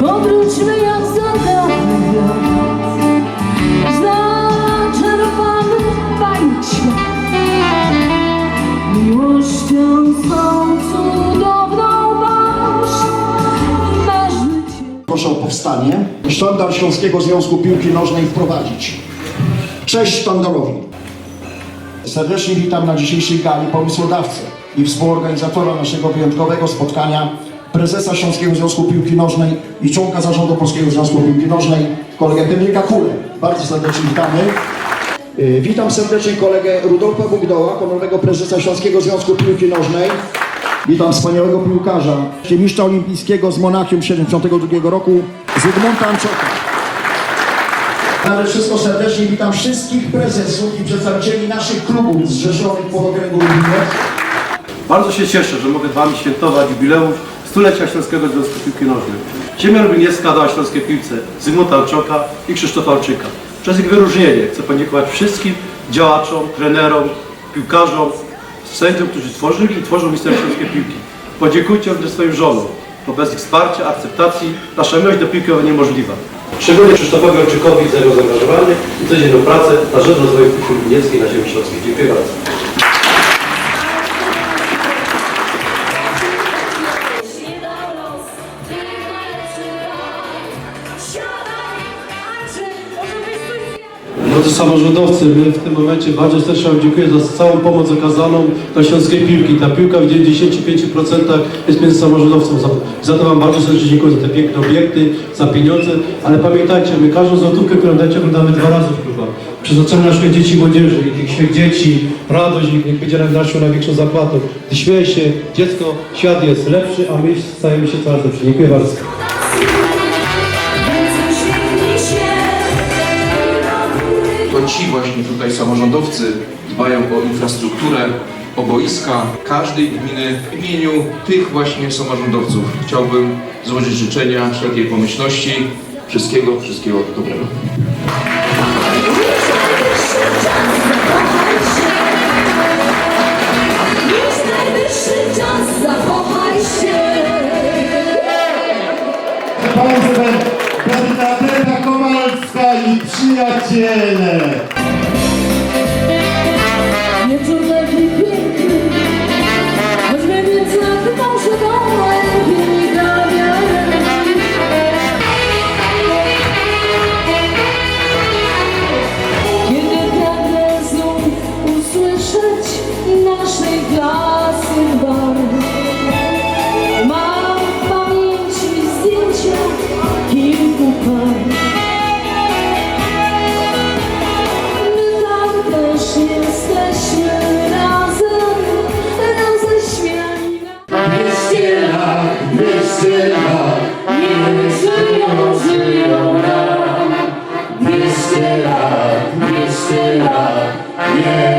Powróćmy jak Zaczerpamy bajcie Miłością cudowną masz Proszę o powstanie. Sztandar Śląskiego Związku Piłki Nożnej wprowadzić. Cześć sztandarowi. Serdecznie witam na dzisiejszej gali pomysłodawcę i współorganizatora naszego wyjątkowego spotkania prezesa Śląskiego Związku Piłki Nożnej i członka zarządu Polskiego Związku Piłki Nożnej, kolegę Henryka Kulę. Bardzo serdecznie witamy. Yy, Witam serdecznie kolegę Rudolfa Bugdoła, honorowego prezesa Śląskiego Związku Piłki Nożnej. Witam wspaniałego piłkarza, mistrza olimpijskiego z Monachium 72 roku, Zygmunta Anczoka. Ale wszystko serdecznie witam wszystkich prezesów i przedstawicieli naszych klubów zrzeszonych w okręgu Lubliniec. Bardzo się cieszę, że mogę Wami świętować jubileusz stulecia Śląskiego Związku Piłki Nożnej. Ziemia Lubliniecka dała śląskiej piłce Zygmunta Alczoka i Krzysztofa Alczyka. Przez ich wyróżnienie chcę podziękować wszystkim działaczom, trenerom, piłkarzom, sędziom, którzy tworzyli i tworzą historię śląskiej piłki. Podziękujcie również swoim żonom, bo bez ich wsparcia, akceptacji nasza miłość do piłki będzie niemożliwa. Szczególnie Krzysztofowi Alczykowi za jego zaangażowanie i codzienną pracę na rzecz rozwoju piłki lublinieckiej na ziemi śląskiej. Dziękuję bardzo. Drodzy samorządowcy, my w tym momencie bardzo serdecznie Wam dziękuję za całą pomoc okazaną dla śląskiej piłki. Ta piłka w 95% jest między samorządowcą. Za, za to Wam bardzo serdecznie dziękuję za te piękne obiekty, za pieniądze, ale pamiętajcie, my każdą złotówkę, którą dacie, oglądamy dwa razy w klubach. Przeznaczamy na świat dzieci i młodzieży i tych świat dzieci, radość ich, niech będzie naszą największą zapłatą. Gdy śmieje się dziecko, świat jest lepszy, a my stajemy się coraz lepsi. Dziękuję bardzo. Ci właśnie tutaj samorządowcy dbają o infrastrukturę, o boiska każdej gminy. W imieniu tych właśnie samorządowców chciałbym złożyć życzenia wszelkiej pomyślności, wszystkiego, wszystkiego dobrego. Jest najwyższy czas, zakochaj się przyjaciele. Nam